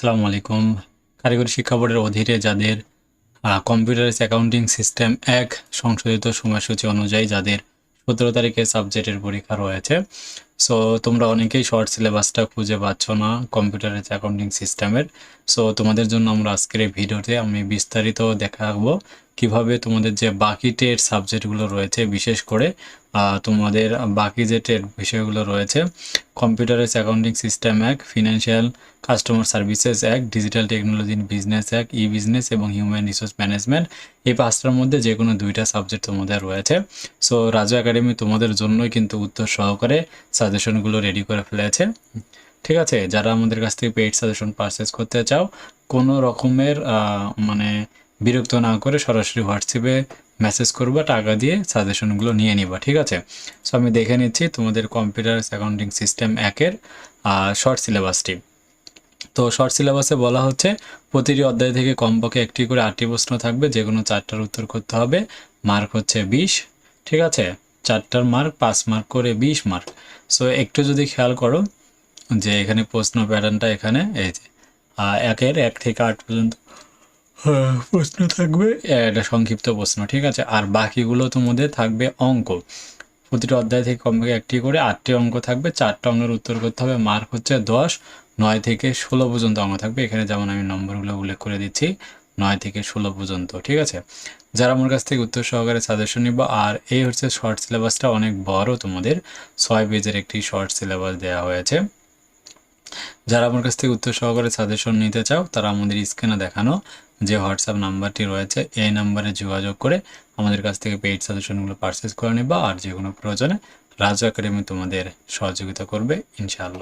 আসসালামু আলাইকুম। কারিগরি শিক্ষা বোর্ডের অধীনে যাদের কম্পিউটার অ্যাকাউন্টিং সিস্টেম এক সংশোধিত সময়সূচি অনুযায়ী যাদের সতেরো তারিখে সাবজেক্টের পরীক্ষা রয়েছে। সো তোমরা অনেকেই শর্ট সিলেবাসটা খুঁজে পাচ্ছ না কম্পিউটার অ্যাকাউন্টিং সিস্টেমের সো তোমাদের জন্য আমরা আজকের এই ভিডিওতে আমি বিস্তারিত দেখাবো কীভাবে তোমাদের যে বাকি টেট সাবজেক্টগুলো রয়েছে, বিশেষ করে তোমাদের বাকি যে টেট বিষয়গুলো রয়েছে কম্পিউটারাইজ অ্যাকাউন্টিং সিস্টেম এক ফিনান্সিয়াল কাস্টমার সার্ভিসেস এক ডিজিটাল টেকনোলজি ইন বিজনেস এক ই বিজনেস এবং হিউম্যান রিসোর্স ম্যানেজমেন্ট এই পাঁচটার মধ্যে যে কোনো দুইটা সাবজেক্ট তোমাদের রয়েছে। সো রাজু একাডেমি তোমাদের জন্যই কিন্তু উত্তর সহকারে সাজেশনগুলো রেডি করে ফেলেছে। ঠিক আছে? যারা আমাদের কাছ থেকে পেইড সাজেশন পারচেস করতে চাও কোনো রকমের মানে বিরক্ত না করে সরাসরি হোয়াটসঅ্যাপে মেসেজ করবা, টাকা দিয়ে সাজেশনগুলো নিয়ে নিবা, ঠিক আছে? সো আমি দেখে নিচ্ছি তোমাদের কম্পিউটার অ্যাকাউন্টিং সিস্টেম একের শর্ট সিলেবাসটি তো শর্ট সিলেবাসে বলা হচ্ছে, প্রতিটি অধ্যায় থেকে কমপক্ষে একটি করে আটটি প্রশ্ন থাকবে যে কোনো চারটার উত্তর করতে হবে মার্ক হচ্ছে বিশ, ঠিক আছে? চারটার মার্ক পাঁচ মার্ক করে বিশ মার্ক সো একটু যদি খেয়াল করো, যে এখানে প্রশ্ন প্যাটার্নটা এখানে, এই যে একের এক থেকে আট পর্যন্ত প্রশ্ন থাকবে? এটা সংক্ষিপ্ত প্রশ্ন, ঠিক আছে? আর বাকিগুলো তোমাদের থাকবে অঙ্ক। প্রতিটা অধ্যায় থেকে কমপক্ষে একটি করে আটটি অঙ্ক থাকবে, চারটা অঙ্কের উত্তর করতে হবে, মার্ক হচ্ছে দশ, নয় থেকে ষোলো পর্যন্ত অঙ্ক থাকবে। এখানে যেমন আমি নম্বরগুলো উল্লেখ করে দিচ্ছি, নয় থেকে ষোলো পর্যন্ত, ঠিক আছে? যারা আমার কাছ থেকে উত্তর সহকারে সাজেশন নিব, আর এই হচ্ছে শর্ট সিলেবাসটা অনেক বড় তোমাদের, ছয় পেজের একটি শর্ট সিলেবাস দেওয়া হয়েছে। যারা আমার কাছ থেকে উত্তর সহকারে সাজেশন নিতে চাও, তারা আমাদের স্ক্রিনে দেখানো যে হোয়াটসঅ্যাপ নাম্বারটি রয়েছে, এই নাম্বারে যোগাযোগ করে আমাদের কাছ থেকে পেইড সাজেশনগুলো পারচেস করে নেবা। আর যে কোনো প্রয়োজনে রাজু একাডেমি তোমাদের সহযোগিতা করবে, ইনশাআল্লাহ।